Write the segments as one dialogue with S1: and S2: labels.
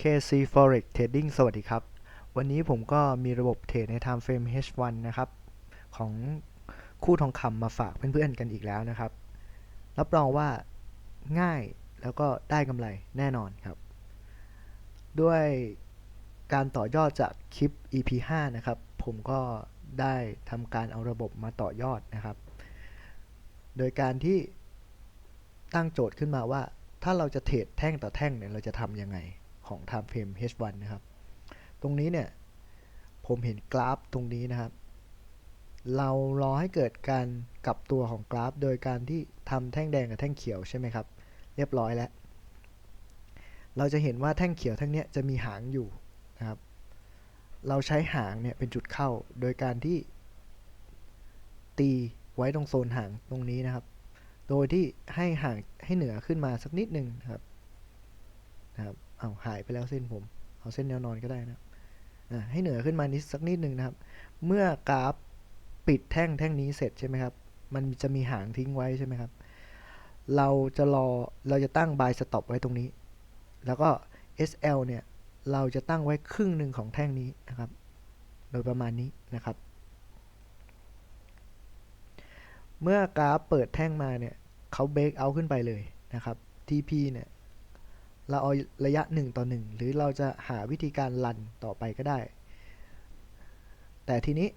S1: KC Forex Trading สวัสดีครับ วันนี้ผมก็มีระบบเทรดใน Time Frame H1 นะครับ ของคู่ทองคำมาฝากเพื่อนๆกันอีกแล้วนะครับ รับรองว่าง่ายแล้วก็ได้กำไรแน่นอนครับ ด้วยการต่อยอดจากคลิป EP 5นะครับ ผมก็ได้ทำการเอาระบบมาต่อยอดนะครับ โดยการที่ตั้งโจทย์ขึ้นมาว่า ถ้าเราจะเทรดแท่งต่อแท่งเนี่ยเราจะทำยังไง ของ Time Frame H1 นะครับ ตรงนี้เนี่ยผมเห็นกราฟตรงนี้นะครับ เรารอให้เกิดการกลับตัวของกราฟ โดยการที่ทำแท่งแดงกับแท่งเขียวใช่ไหมครับ เรียบร้อยแล้ว เราจะเห็นว่าแท่งเขียวแท่งเนี้ยจะมีหางอยู่นะครับ เราใช้หางเนี่ยเป็นจุดเข้า โดยการที่ตีไว้ตรงโซนหางตรงนี้นะครับ โดยที่ให้ห่างให้เหนือขึ้นมาสักนิดหนึ่งครับนะครับ เอาหายไปแล้วเส้นผม เอาเส้นแนวนอนก็ได้นะให้เหนือขึ้นมานิดสักนิดหนึ่งนะครับ เมื่อกราฟปิดแท่งแท่งนี้เสร็จใช่ไหมครับ มันจะมีหางทิ้งไว้ใช่ไหมครับ เราจะรอ เราจะตั้ง buy stop ไว้ตรงนี้ แล้วก็ SL เนี่ย เราจะตั้งไว้ครึ่งหนึ่งของแท่งนี้นะครับ โดยประมาณนี้นะครับ เมื่อกราฟเปิดแท่งมาเนี่ยเขาเบรกเอาขึ้นไปเลยนะครับ TP เนี่ย เราเอาระยะ 1 ต่อ 1 หรือเราจะหาวิธีการรันต่อไปก็ได้ แต่ทีนี้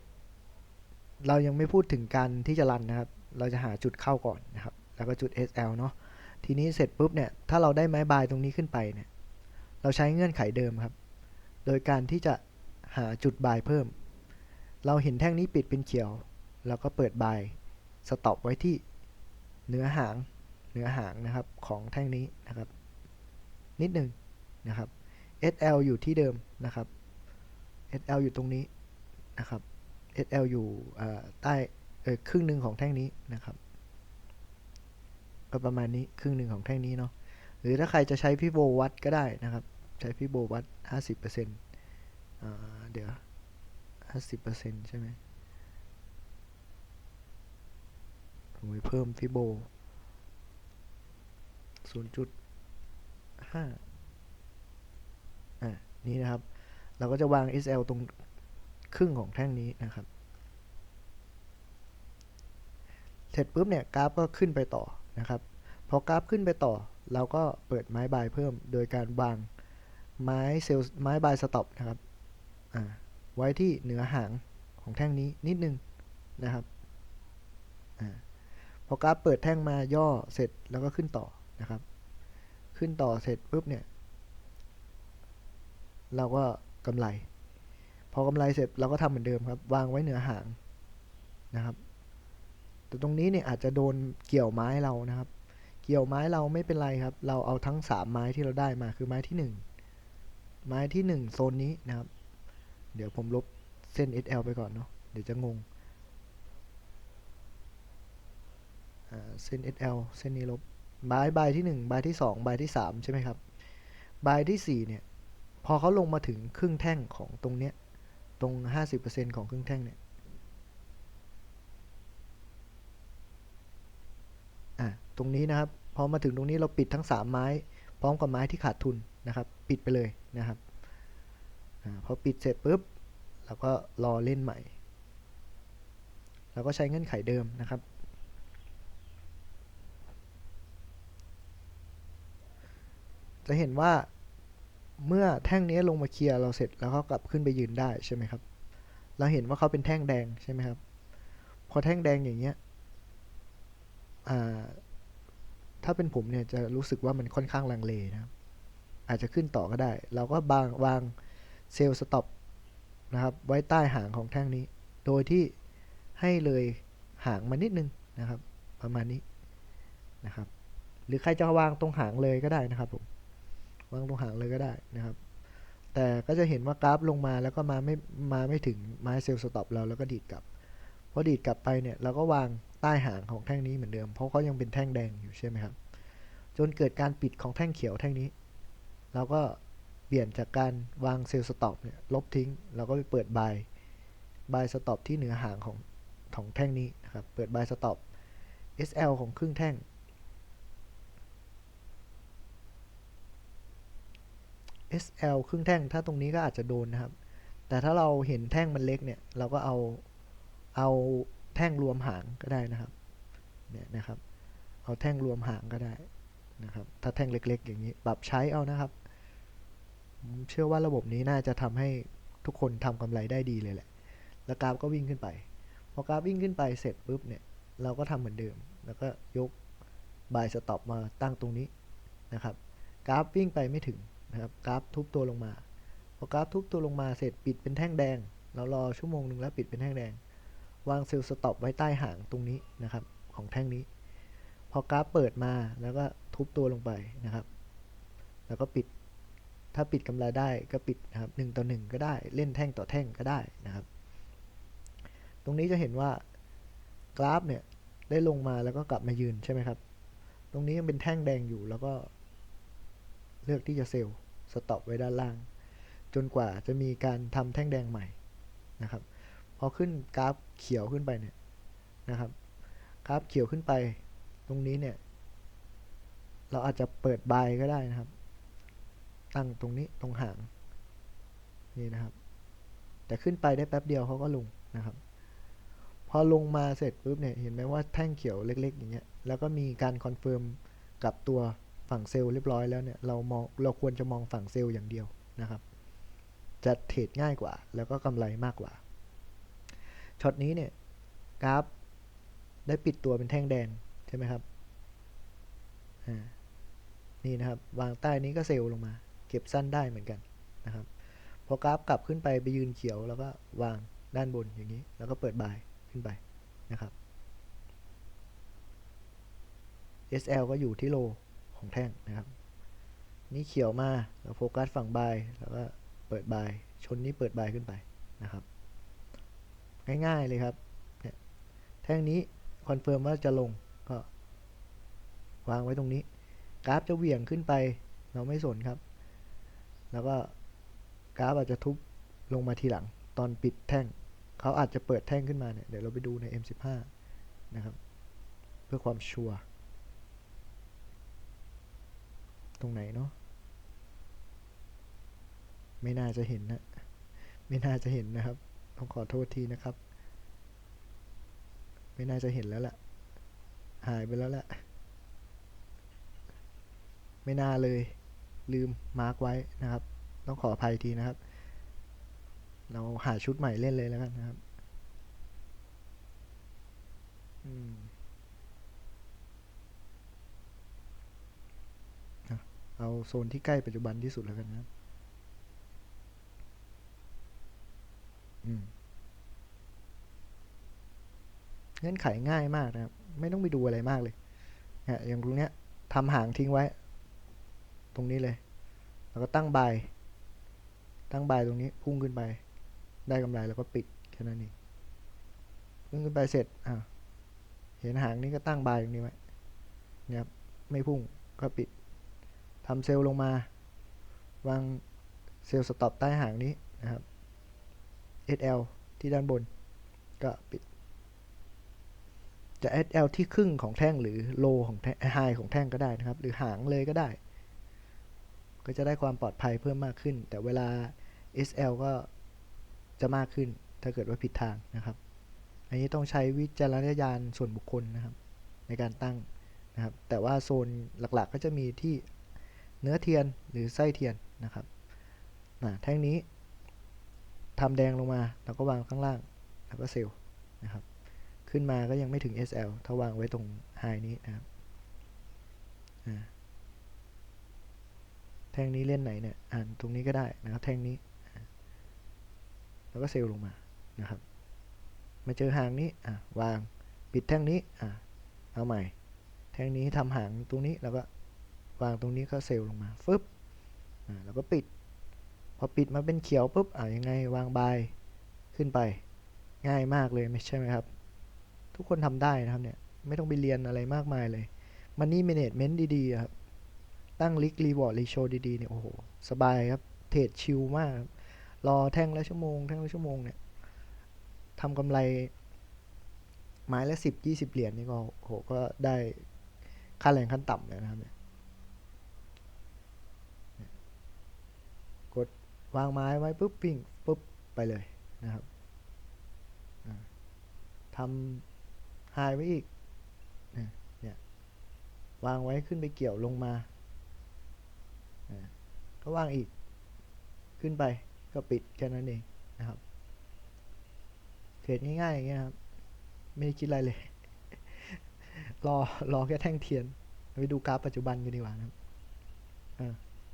S1: เรายังไม่พูดถึงการที่จะรันนะครับ เราจะหาจุดเข้าก่อนนะครับ แล้วก็จุด SL เนาะ ทีนี้เสร็จปุ๊บเนี่ย ถ้าเราได้ไม้บายตรงนี้ขึ้นไปเนี่ย เราใช้เงื่อนไขเดิมครับ โดยการที่จะหาจุดบายเพิ่ม เราเห็นแท่งนี้ปิดเป็นเขียวเราก็เปิดบายสต็อปไว้ที่เนื้อหาง เนื้อหางนะครับของแท่งนี้นะครับ นิดหนึ่งนะครับ SL อยู่ที่เดิมนะครับ SL อยู่ตรงนี้นะครับ SL อยู่ใต้ครึ่งหนึ่งของแท่งนี้นะครับก็ประมาณนี้ครึ่งหนึ่งของแท่งนี้เนาะหรือถ้าใครจะใช้พี่โบวัดก็ได้นะครับ ใช้พี่โบวัด50%อ่าเดี๋ยว 50%ใช่ไหมผมไปเพิ่มฟิโบ0.5 ห้าอะนี่นะครับ เราก็จะวาง SL ตรงครึ่งของแท่งนี้นะครับ เสร็จปุ๊บเนี่ยกราฟก็ขึ้นไปต่อนะครับ พอกราฟขึ้นไปต่อ เราก็เปิดไม้บายเพิ่ม โดยการวางไม้เซลล์ไม้บายสต็อปนะครับอ่าไว้ที่เหนือหางของแท่งนี้นิดนึงนะครับอ่าพอกราฟเปิดแท่งมาย่อเสร็จแล้วก็ขึ้นต่อนะครับ ขึ้นต่อเสร็จปุ๊บเนี่ย เราก็กำไร พอกำไรเสร็จเราก็ทำเหมือนเดิมครับ วางไว้เหนือหางนะครับ แต่ตรงนี้เนี่ยอาจจะโดนเกี่ยวไม้เรานะครับ เกี่ยวไม้เราไม่เป็นไรครับ เราเอาทั้ง 3 ไม้ที่เราได้มาคือไม้ที่ 1 ไม้ที่ 1 โซนนี้นะครับ เดี๋ยวผมลบเส้น SL ไปก่อนเนาะเดี๋ยวจะงงเส้น SL เส้นนี้ลบ บายบายที่1บายที่2บายที่3ใช่ไหมครับบายที่4เนี่ยพอเขาลงมาถึงครึ่งแท่งของตรงเนี้ยตรง50%ของครึ่งแท่งเนี่ยอะตรงนี้นะครับพอมาถึงตรงนี้เราปิดทั้ง3ไม้พร้อมกับไม้ที่ขาดทุนนะครับ ปิดไปเลยนะครับอพอปิดเสร็จปุ๊บเราก็รอเล่นใหม่เราก็ใช้เงื่อนไขเดิมนะครับ จะเห็นว่าเมื่อแท่งนี้ลงมาเคลียร์เราเสร็จแล้วเขากลับขึ้นไปยืนได้ใช่ไหมครับ เราเห็นว่าเขาเป็นแท่งแดงใช่ไหมครับ พอแท่งแดงอย่างเงี้ยถ้าเป็นผมเนี่ยจะรู้สึกว่ามันค่อนข้างลังเลนะครับ อาจจะขึ้นต่อก็ได้ เราก็บางวางเซลล์สต็อปนะครับ ไว้ใต้หางของแท่งนี้ โดยที่ให้เลยหางมานิดนึงนะครับ ประมาณนี้นะครับ หรือใครจะวางตรงหางเลยก็ได้นะครับผมางตรงหางเลยก็ได้นะครับ แต่ก็จะเห็นว่ากราฟลงมาแล้วก็มาไม่มาไม่ถึงไม้เซลล์สต็อปเราแล้วก็ดีดกลับพอดีดกลับไปเนี่ยเราก็วางใต้หางของแท่งนี้เหมือนเดิม เพราะเขายังเป็นแท่งแดงอยู่ใช่ไหมครับ จนเกิดการปิดของแท่งเขียวแท่งนี้ เราก็เปลี่ยนจากการวางเซลล์สต็อปเนี่ยลบทิ้งเราก็ไปเปิดบายบายสต็อปที่เหนือหางของของแท่งนี้นะครับ เปิดบายสต็อป SL ของครึ่งแท่ง SL ครึ่งแท่ง ถ้าตรงนี้ก็อาจจะโดนนะครับ แต่ถ้าเราเห็นแท่งมันเล็กเนี่ย เราก็เอาเอาแท่งรวมหางก็ได้นะครับ เนี่ยนะครับ เอาแท่งรวมหางก็ได้นะครับ ถ้าแท่งเล็ก ๆ อย่างนี้ ปรับใช้เอานะครับ เชื่อว่าระบบนี้น่าจะทำให้ทุกคนทำกำไรได้ดีเลยแหละ แล้วกราฟก็วิ่งขึ้นไป พอกราฟวิ่งขึ้นไปเสร็จปุ๊บเนี่ย เราก็ทำเหมือนเดิม แล้วก็ยกบายสต็อปมาตั้งตรงนี้นะครับ กราฟวิ่งไปไม่ถึง นะครับกราฟทุบตัวลงมา พอกราฟทุบตัวลงมาเสร็จปิดเป็นแท่งแดง เรารอชั่วโมงหนึ่งแล้วปิดเป็นแท่งแดง วางเซลล์สต็อปไว้ใต้หางตรงนี้นะครับ ของแท่งนี้ พอกราฟเปิดมาแล้วก็ทุบตัวลงไปนะครับ แล้วก็ปิดถ้าปิดกำไรได้ก็ปิดนะครับหนึ่งต่อหนึ่งก็ได้เล่นแท่งต่อแท่งก็ได้นะครับ ตรงนี้จะเห็นว่ากราฟเนี่ยได้ลงมาแล้วก็กลับมายืนใช่ไหมครับ ตรงนี้ยังเป็นแท่งแดงอยู่แล้วก็ เลือกที่จะเซลล์สต็อปไว้ด้านล่าง จนกว่าจะมีการทำแท่งแดงใหม่นะครับ พอขึ้นกราฟเขียวขึ้นไปเนี่ยนะครับ กราฟเขียวขึ้นไป ตรงนี้เนี่ย เราอาจจะเปิดบายก็ได้นะครับ ตั้งตรงนี้ตรงหางนี่นะครับ แต่ขึ้นไปได้แป๊บเดียวเขาก็ลงนะครับพอลงมาเสร็จปุ๊บเนี่ยเห็นไหมว่าแท่งเขียวเล็ก ๆ อย่างเงี้ยแล้วก็มีการคอนเฟิร์มกับตัว ฝั่งเซลล์เรียบร้อยแล้วเนี่ยเรามองเราควรจะมองฝั่งเซลล์อย่างเดียวนะครับ จะเทรดง่ายกว่า แล้วก็กำไรมากกว่าช็อตนี้เนี่ยกราฟได้ปิดตัวเป็นแท่งแดงใช่ไหมครับนี่นะครับ วางใต้นี้ก็เซลล์ลงมา เก็บสั้นได้เหมือนกันนะครับพอกราฟกลับขึ้นไปไปยืนเขียวแล้วก็วางด้านบนอย่างนี้ แล้วก็เปิดบายขึ้นไปนะครับ SL ก็อยู่ที่โล ของแท่งนะครับ นี่เขียวมาแล้วโฟกัสฝั่งบายแล้วก็เปิดบายชนนี้เปิดบายขึ้นไปนะครับ ง่ายๆเลยครับแท่งนี้คอนเฟิร์มว่าจะลงก็วางไว้ตรงนี้ กราฟจะเหวี่ยงขึ้นไปเราไม่สนครับ แล้วก็กราฟอาจจะทุบลงมาทีหลัง ตอนปิดแท่ง เขาอาจจะเปิดแท่งขึ้นมาเนี่ย เดี๋ยวเราไปดูใน M15 นะครับ เพื่อความชัวร์ ตรงไหนเนาะไม่น่าจะเห็นนะไม่น่าจะเห็นนะครับ ต้องขอโทษทีนะครับ ไม่น่าจะเห็นแล้วล่ะ หายไปแล้วแหละไม่น่าเลย ลืมมาร์กไว้นะครับ ต้องขออภัยทีนะครับ เราหาชุดใหม่เล่นเลยแล้วกันนะครับ อืมอะ เอาโซนที่ใกล้ปัจจุบันที่สุดแล้วกันนะอืมเงื่อนไขง่ายมากนะครับ ไม่ต้องไปดูอะไรมากเลยอย่างตรงเนี้ยทำหางทิ้งไว้ ตรงนี้เลย แล้วก็ตั้งบาย ตั้งบายตรงนี้ พุ่งขึ้นไป ได้กำไรแล้วก็ปิดแค่นั้นเองพุ่งขึ้นไปเสร็จอ่าเห็นหางนี้ก็ตั้งบายตรงนี้ไว้นี่ยครับไม่พุ่งก็ปิด ทำเซลล์ลงมา วางเซลล์สต็อปใต้หางนี้นะครับ SL ที่ด้านบน ก็ปิด จะ SL ที่ครึ่งของแท่งหรือโลของแท่งไฮของแท่งก็ได้นะครับ หรือหางเลยก็ได้ ก็จะได้ความปลอดภัยเพิ่มมากขึ้น แต่เวลา SL ก็จะมากขึ้น ถ้าเกิดว่าผิดทางนะครับ อันนี้ต้องใช้วิจารณญาณส่วนบุคคลนะครับ ในการตั้งนะครับ แต่ว่าโซนหลักๆก็จะมีที่ เนื้อเทียนหรือไส้เทียนนะครับแท่งนี้ทำแดงลงมาแล้วก็วางข้างล่างแล้วก็เซลล์นะครับ ขึ้นมาก็ยังไม่ถึง SL ถ้าวางไว้ตรงไฮนี้นะครับแท่งนี้เล่นไหนเนี่ยอ่านตรงนี้ก็ได้นะครับ แท่งนี้ แล้วก็เซลล์ลงมานะครับ มาเจอหางนี้อะวางปิดแท่งนี้อะเอาใหม่ แท่งนี้ทำหางตรงนี้แล้วก็ วางตรงนี้ก็เซลล์ลงมาฟึบอ่าแล้วก็ปิด พอปิดมาเป็นเขียวปุ๊บอ่ายังไงวางบายขึ้นไป ง่ายมากเลยไม่ใช่ไหมครับ ทุกคนทำได้นะครับเนี่ยไม่ต้องไปเรียนอะไรมากมายเลยมันนี่เมเนจเมนต์ดีๆครับ ตั้งลิกรีวอร์ดรีโชดีๆเนี่ยโอ้โห สบายครับ เทรดชิลมากครับรอแท่งละชั่วโมง แท่งละชั่วโมงเนี่ยทำกำไร ไม้ละสิบยี่สิบเหรียญนี่ก็โหก็ได้ค่าแรงขั้นต่ำเลยนะครับเนี่ย กดวางไม้ไว้ปุ๊บวิ่งปุ๊บไปเลยนะครับทำไฮไว้อีกเนี่ยวางไว้ขึ้นไปเกี่ยวลงมาก็วางอีกขึ้นไปก็ปิดแค่นั้นเองนะครับเทรดง่ายๆอย่างเงี้ยครับไม่ได้คิดอะไรเลย รอรอแค่แท่งเทียน ไปดูกราฟปัจจุบันกันดีกว่านะครับ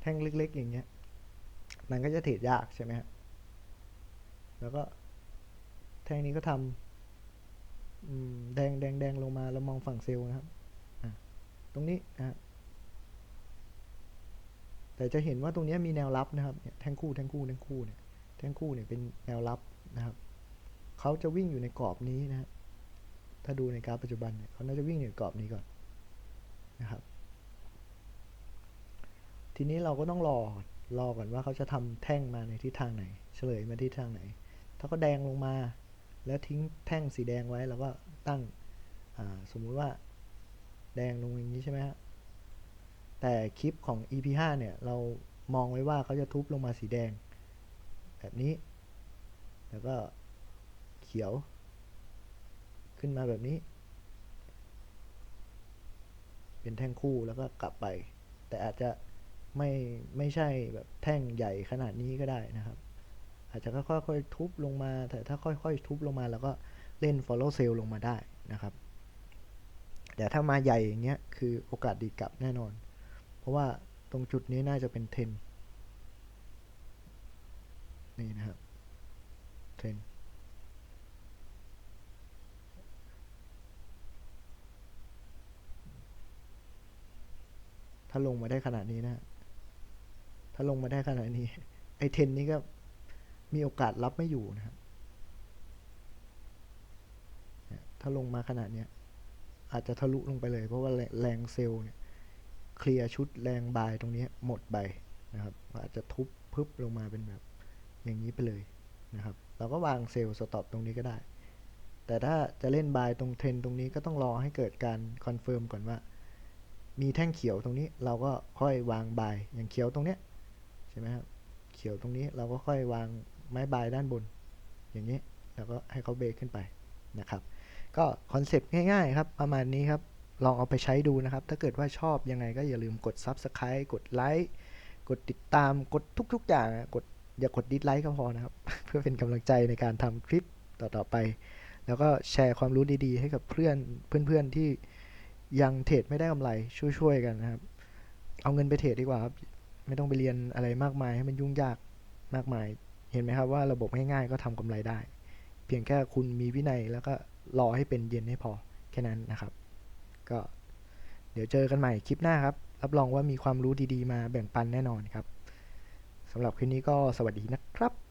S1: แท่งเล็ก ๆ อย่างเงี้ย มันก็จะเทรดยากใช่ไหมครับแล้วก็แท่งนี้ก็ทำแดงแดงแดงลงมาเรามองฝั่งเซลล์นะครับตรงนี้นะแต่จะเห็นว่าตรงนี้มีแนวรับนะครับเนี่ยแท่งคู่แท่งคู่แท่งคู่เนี่ยแท่งคู่เนี่ยเป็นแนวรับนะครับเขาจะวิ่งอยู่ในกรอบนี้นะฮะถ้าดูในกราฟปัจจุบันเนี่ยเขาน่าจะวิ่งอยู่ในกรอบนี้ก่อนนะครับ ทีนี้เราก็ต้องรอ รอก่อนว่าเขาจะทำแท่งมาในทิศทางไหน เฉลยมาทิศทางไหน ถ้าเขาแดงลงมา แล้วทิ้งแท่งสีแดงไว้เราก็ตั้งสมมุติว่าแดงลงอย่างนี้ใช่ไหมฮะแต่คลิปของ EP 5เนี่ย เรามองไว้ว่าเขาจะทุบลงมาสีแดง แบบนี้ แล้วก็เขียวขึ้นมาแบบนี้ เป็นแท่งคู่แล้วก็กลับไป แต่อาจจะ ไม่ไม่ใช่แบบแท่งใหญ่ขนาดนี้ก็ได้นะครับ อาจจะค่อยๆทุบลงมา แต่ถ้าค่อยๆทุบลงมาแล้วก็เล่น follow sell ลงมาได้นะครับ แต่ถ้ามาใหญ่อย่างเงี้ยคือโอกาสดีกลับแน่นอน เพราะว่าตรงจุดนี้น่าจะเป็นเทนนี่นะครับเทนถ้าลงมาได้ขนาดนี้นะ ถ้าลงมาได้ขนาดนี้ ไอเทนนี้ก็มีโอกาสรับไม่อยู่นะครับ ถ้าลงมาขนาดเนี้ยอาจจะทะลุลงไปเลย เพราะว่าแรงแรงเซลล์เนี่ยเคลียร์ชุดแรงบายตรงนี้หมดไปนะครับ อาจจะทุบพึบลงมาเป็นแบบอย่างนี้ไปเลยนะครับ เราก็วางเซลล์สต็อปตรงนี้ก็ได้ แต่ถ้าจะเล่นบายตรงเทรนตรงนี้ก็ต้องรอให้เกิดการคอนเฟิร์มก่อนว่า มีแท่งเขียวตรงนี้เราก็ค่อยวางบายอย่างเขียวตรงเนี้ย ใช่ไหมครับเขียวตรงนี้เราก็ค่อยวางไม้บายด้านบน อย่างนี้แล้วก็ให้เขาเบรกขึ้นไปนะครับ ก็คอนเซปต์ง่ายๆครับประมาณนี้ครับ ลองเอาไปใช้ดูนะครับ ถ้าเกิดว่าชอบยังไงก็อย่าลืมกด Subscribe กดไลค์กดติดตามกดทุกๆอย่างกดอย่ากดดิสไลค์ก็พอนะครับ เพื่อเป็นกำลังใจในการทำคลิปต่อๆไป แล้วก็แชร์ความรู้ดีๆ ให้กับเพื่อนเพื่อนๆที่ยังเทรดไม่ได้กำไรช่วยๆกันนะครับ เอาเงินไปเทรดดีกว่าครับ ไม่ต้องไปเรียนอะไรมากมายให้มันยุ่งยากมากมาย เห็นไหมครับว่าระบบง่ายๆก็ทำกำไรได้ เพียงแค่คุณมีวินัยแล้วก็รอให้เป็นเย็นให้พอแค่นั้นนะครับ ก็เดี๋ยวเจอกันใหม่คลิปหน้าครับ รับรองว่ามีความรู้ดีๆ มาแบ่งปันแน่นอนครับสำหรับคลิปนี้ก็สวัสดีนะครับ